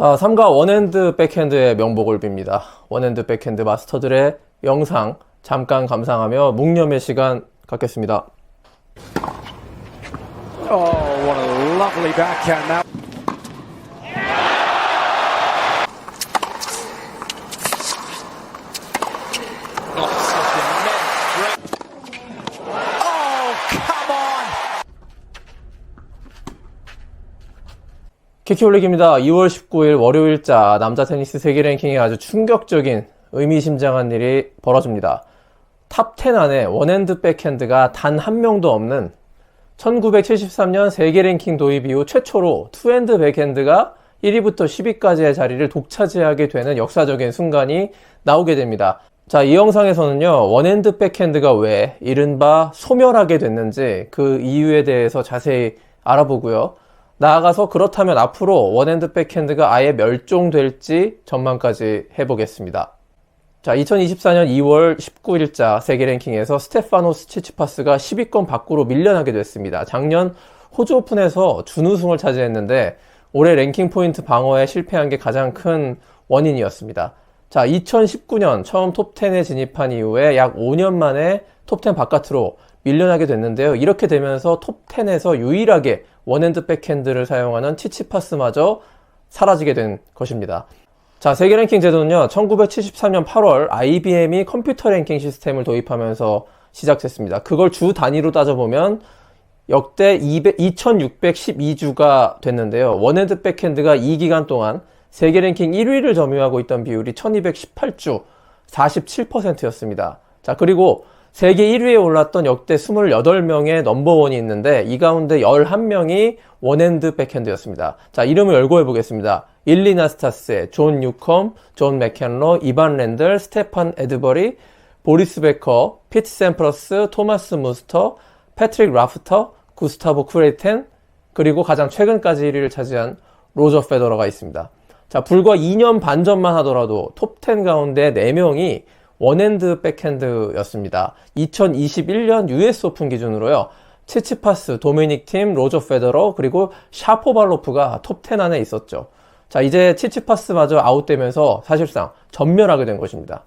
자, 3가 원핸드 백핸드의 명복을 빕니다. 원핸드 백핸드 마스터들의 영상 잠깐 감상하며 묵념의 시간 갖겠습니다. Oh, what a lovely backhand that. Oh, come on! 키키 올리기입니다. 2월 19일 월요일자 남자 테니스 세계 랭킹에 아주 충격적인 의미심장한 일이 벌어집니다. 탑 10 안에 원핸드 백핸드가 단 한 명도 없는 1973년 세계 랭킹 도입 이후 최초로 투핸드 백핸드가 1위부터 10위까지의 자리를 독차지하게 되는 역사적인 순간이 나오게 됩니다. 자, 이 영상에서는요, 원핸드 백핸드가 왜 이른바 소멸하게 됐는지 그 이유에 대해서 자세히 알아보고요. 나아가서 그렇다면 앞으로 원핸드 백핸드가 아예 멸종될지 전망까지 해보겠습니다. 자, 2024년 2월 19일자 세계 랭킹에서 스테파노스 치치파스가 10위권 밖으로 밀려나게 됐습니다. 작년 호주 오픈에서 준우승을 차지했는데 올해 랭킹 포인트 방어에 실패한 게 가장 큰 원인이었습니다. 자, 2019년 처음 톱10에 진입한 이후에 약 5년 만에 톱10 바깥으로 밀려나게 됐는데요. 이렇게 되면서 톱10에서 유일하게 원핸드 백핸드를 사용하는 치치파스마저 사라지게 된 것입니다. 자, 세계 랭킹 제도는요, 1973년 8월 IBM이 컴퓨터 랭킹 시스템을 도입하면서 시작됐습니다. 그걸 주 단위로 따져보면 역대 200, 2612주가 됐는데요. 원핸드 백핸드가 이 기간 동안 세계 랭킹 1위를 점유하고 있던 비율이 1218주, 47%였습니다. 자, 그리고 세계 1위에 올랐던 역대 28명의 넘버원이 있는데 이 가운데 11명이 원핸드 백핸드였습니다. 자, 이름을 열고 해보겠습니다. 일리나 스타스, 존 뉴컴, 존 맥켄로, 이반 랜들, 스테판 에드버리, 보리스 베커, 피트 샘플러스, 토마스 무스터, 패트릭 라프터, 구스타보 쿠레이텐, 그리고 가장 최근까지 1위를 차지한 로저 페더러가 있습니다. 자, 불과 2년 반 전만 하더라도 톱10 가운데 4명이 원핸드 백핸드였습니다. 2021년 US 오픈 기준으로요. 치치파스, 도미닉 팀, 로저 페더러, 그리고 샤포발로프가 톱10 안에 있었죠. 자, 이제 치치파스마저 아웃되면서 사실상 전멸하게 된 것입니다.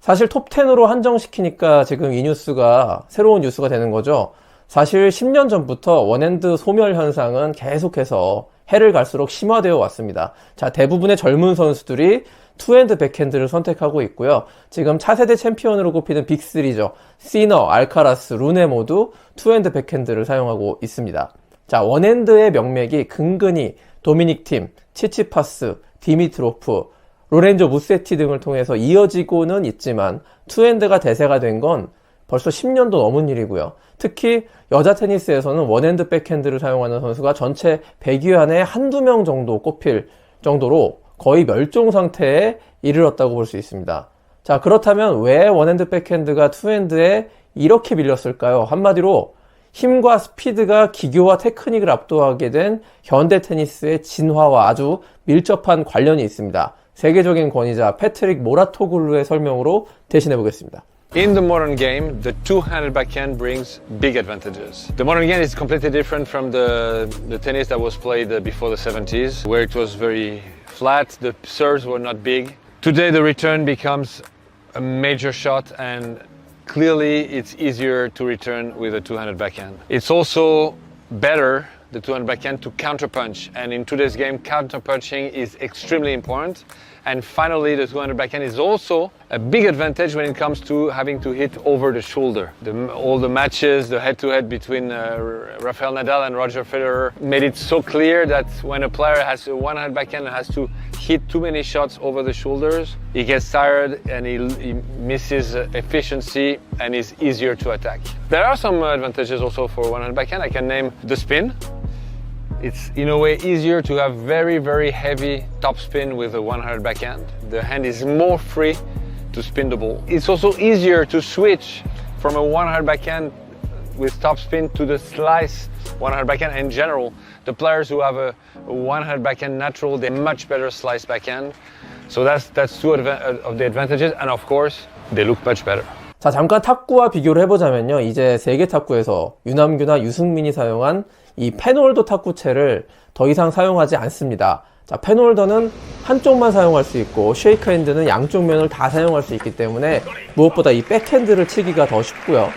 사실 톱10으로 한정시키니까 지금 이 뉴스가 새로운 뉴스가 되는 거죠. 사실 10년 전부터 원핸드 소멸 현상은 계속해서 해를 갈수록 심화되어 왔습니다. 자, 대부분의 젊은 선수들이 투핸드 백핸드를 선택하고 있고요. 지금 차세대 챔피언으로 꼽히는 빅3죠. 시너, 알카라스, 루네 모두 투핸드 백핸드를 사용하고 있습니다. 자, 원핸드의 명맥이 근근히 도미닉 팀, 치치파스, 디미트로프, 로렌조 무세티 등을 통해서 이어지고는 있지만 투핸드가 대세가 된 건 벌써 10년도 넘은 일이고요. 특히 여자 테니스에서는 원핸드 백핸드를 사용하는 선수가 전체 100위 안에 한두 명 정도 꼽힐 정도로 거의 멸종 상태에 이르렀다고 볼 수 있습니다. 자, 그렇다면 왜 원핸드 백핸드가 투핸드에 이렇게 밀렸을까요? 한마디로 힘과 스피드가 기교와 테크닉을 압도하게 된 현대 테니스의 진화와 아주 밀접한 관련이 있습니다. 세계적인 권위자 패트릭 모라토글루의 설명으로 대신해 보겠습니다. In the modern game, the two-handed backhand brings big advantages. The modern game is completely different from the, the tennis that was played uh, before the 70s, where it was very flat, the serves were not big. Today, the return becomes a major shot, and clearly it's easier to return with a two-handed backhand. It's also better, the two-handed backhand, to counterpunch, and in today's game, counterpunching is extremely important. And finally, the 200 backhand is also a big advantage when it comes to having to hit over the shoulder. The, all the matches, the head-to-head between uh, Rafael Nadal and Roger Federer made it so clear that when a player has a 100 backhand and has to hit too many shots over the shoulders, he gets tired and he, he misses uh, efficiency and is easier to attack. There are some advantages also for 100 backhand. I can name the spin, it's in a way easier to have very, very heavy topspin with a 100 backhand. The hand is more free to spin the ball. It's also easier to switch from a 100 backhand with topspin to the slice 100 backhand. In general, the players who have a, a 100 backhand natural, they're much better slice backhand. So that's that's two adva- of the advantages, and of course, they look much better. 자, 잠깐 탁구와 비교를 해보자면요. 이제 세계 탁구에서 유남규나 유승민이 사용한 이 페놀도 탁구채를 더 이상 사용하지 않습니다. 자, 펜홀더는 한쪽만 사용할 수 있고 쉐이크 핸드는 양쪽 면을 다 사용할 수 있기 때문에 무엇보다 이 백핸드를 치기가 더 쉽고요.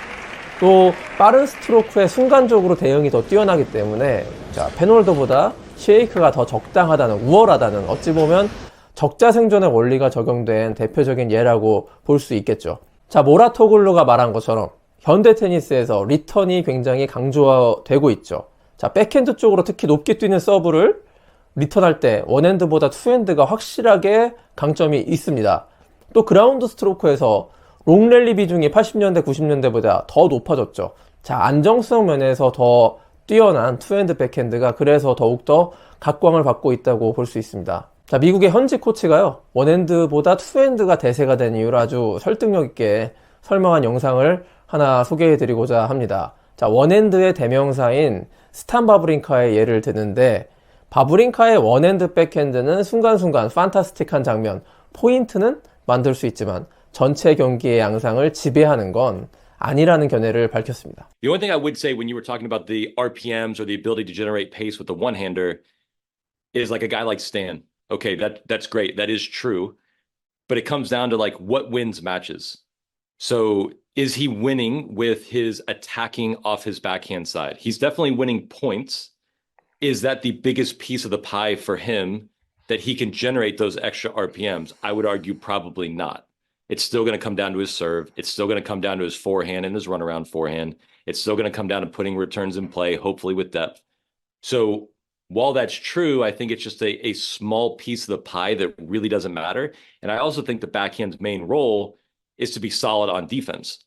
또 빠른 스트로크에 순간적으로 대응이 더 뛰어나기 때문에 자, 펜홀더보다 쉐이크가 더 적당하다는 우월하다는 어찌 보면 적자 생존의 원리가 적용된 대표적인 예라고 볼 수 있겠죠. 자, 모라토글루가 말한 것처럼 현대 테니스에서 리턴이 굉장히 강조되고 있죠. 자, 백핸드 쪽으로 특히 높게 뛰는 서브를 리턴할 때 원핸드보다 투핸드가 확실하게 강점이 있습니다. 또 그라운드 스트로크에서 롱랠리 비중이 80년대, 90년대보다 더 높아졌죠. 자, 안정성 면에서 더 뛰어난 투핸드 백핸드가 그래서 더욱더 각광을 받고 있다고 볼 수 있습니다. 자, 미국의 현지 코치가요, 원핸드보다 투핸드가 대세가 된 이유를 아주 설득력 있게 설명한 영상을 하나 소개해 드리고자 합니다. 자, 원핸드의 대명사인 스탄 바브링카의 예를 드는데, 바브링카의 원핸드 백핸드는 순간순간 판타스틱한 장면, 포인트는 만들 수 있지만 전체 경기의 양상을 지배하는 건 아니라는 견해를 밝혔습니다. The only thing I would say when you were talking about the RPMs or the ability to generate pace with the one hander is like a guy like Stan. Okay, that that's great. That is true. But it comes down to like what wins matches. So is he winning with his attacking off his backhand side? He's definitely winning points. Is that the biggest piece of the pie for him that he can generate those extra RPMs? I would argue probably not. It's still going to come down to his serve. It's still going to come down to his forehand and his runaround forehand. It's still going to come down to putting returns in play, hopefully with depth. So while that's true, I think it's just a, a small piece of the pie that really doesn't matter. And I also think the backhand's main role is to be solid on defense.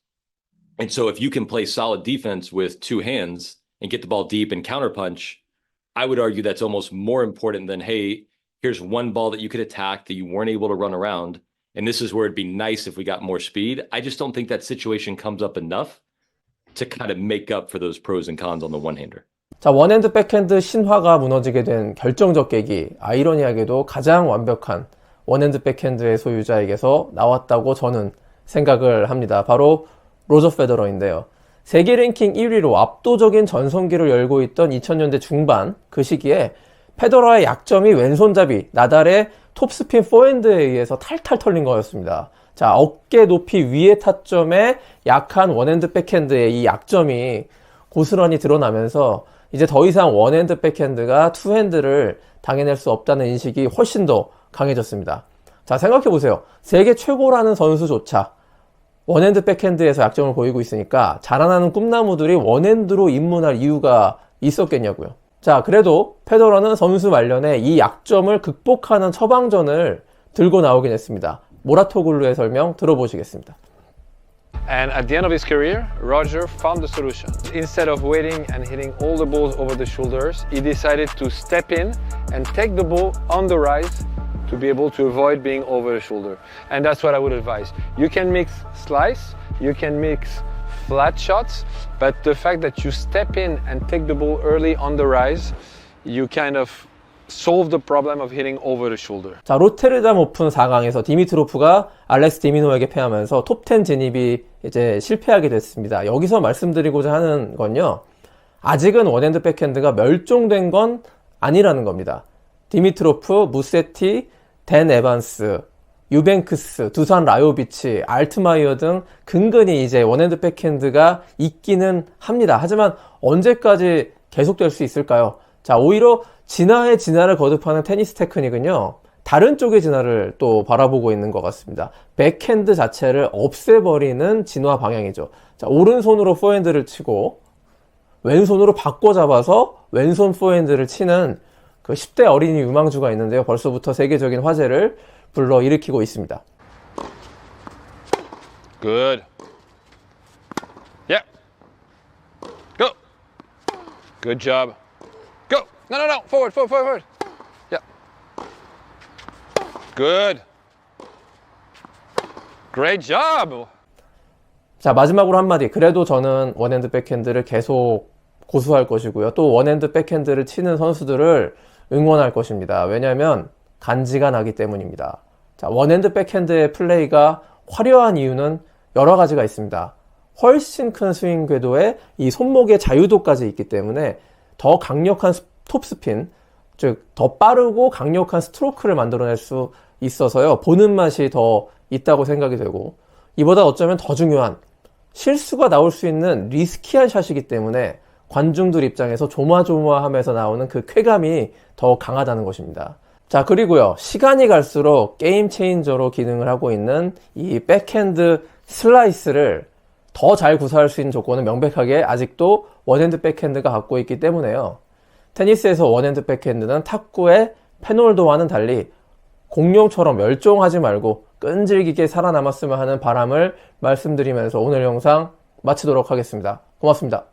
And so if you can play solid defense with two hands and get the ball deep and counterpunch, I would argue that's almost more important than, hey, here's one ball that you could attack that you weren't able to run around. And this is where it'd be nice if we got more speed. I just don't think that situation comes up enough to kind of make up for those pros and cons on the one hander. 자, 원핸드 백핸드 신화가 무너지게 된 결정적 계기, 아이러니하게도 가장 완벽한 원핸드 백핸드의 소유자에게서 나왔다고 저는 생각을 합니다. 바로 로저 페더러인데요. 세계 랭킹 1위로 압도적인 전성기를 열고 있던 2000년대 중반 그 시기에 페더러의 약점이 왼손잡이, 나달의 톱스핀 포핸드에 의해서 탈탈 털린 거였습니다. 자, 어깨 높이 위의 타점에 약한 원핸드 백핸드의 이 약점이 고스란히 드러나면서 이제 더 이상 원핸드 백핸드가 투핸드를 당해낼 수 없다는 인식이 훨씬 더 강해졌습니다. 자, 생각해 보세요. 세계 최고라는 선수조차 원핸드 백핸드에서 약점을 보이고 있으니까 자라나는 꿈나무들이 원핸드로 입문할 이유가 있었겠냐고요. 자, 그래도 페더러는 선수 말년에 이 약점을 극복하는 처방전을 들고 나오긴 했습니다. 모라토글루의 설명 들어보시겠습니다. And at the end of his career, Roger found the solution. Instead of waiting and hitting all the balls over the shoulders, he decided to step in and take the ball on the rise to be able to avoid being over the shoulder. And that's what I would advise. You can mix slice, you can mix flat shots, but the fact that you step in and take the ball early on the rise, you kind of solve the problem of hitting over the shoulder. 자, 로테르담 오픈 4강에서 디미트로프가 알렉스 디미노에게 패하면서 톱10 진입이 이제 실패하게 됐습니다. 여기서 말씀드리고자 하는 건요. 아직은 원핸드 백핸드가 멸종된 건 아니라는 겁니다. 디미트로프, 무세티, 댄 에반스, 유뱅크스, 두산 라요비치, 알트마이어 등 근근히 이제 원핸드 백핸드가 있기는 합니다. 하지만 언제까지 계속될 수 있을까요? 자, 오히려 진화의 진화를 거듭하는 테니스 테크닉은요, 다른 쪽의 진화를 또 바라보고 있는 것 같습니다. 백핸드 자체를 없애버리는 진화 방향이죠. 자, 오른손으로 포핸드를 치고, 왼손으로 바꿔 잡아서 왼손 포핸드를 치는 그 10대 어린이 유망주가 있는데요. 벌써부터 세계적인 화제를 불러 일으키고 있습니다. Good. Yeah. Go. Good job. Go. No, no, no. Forward, forward, forward, forward. Yeah. Good. Great job. 자, 마지막으로 한마디. 그래도 저는 원핸드 백핸드를 계속 고수할 것이고요. 또 원핸드 백핸드를 치는 선수들을 응원할 것입니다. 왜냐하면 간지가 나기 때문입니다. 자, 원핸드 백핸드의 플레이가 화려한 이유는 여러 가지가 있습니다. 훨씬 큰 스윙 궤도에 이 손목의 자유도까지 있기 때문에 더 강력한 스- 톱스핀, 즉 더 빠르고 강력한 스트로크를 만들어낼 수 있어서요. 보는 맛이 더 있다고 생각이 되고 이보다 어쩌면 더 중요한 실수가 나올 수 있는 리스키한 샷이기 때문에 관중들 입장에서 조마조마하면서 나오는 그 쾌감이 더 강하다는 것입니다. 자, 그리고요. 시간이 갈수록 게임 체인저로 기능을 하고 있는 이 백핸드 슬라이스를 더 잘 구사할 수 있는 조건은 명백하게 아직도 원핸드 백핸드가 갖고 있기 때문에요. 테니스에서 원핸드 백핸드는 탁구의 페놀도와는 달리 공룡처럼 멸종하지 말고 끈질기게 살아남았으면 하는 바람을 말씀드리면서 오늘 영상 마치도록 하겠습니다. 고맙습니다.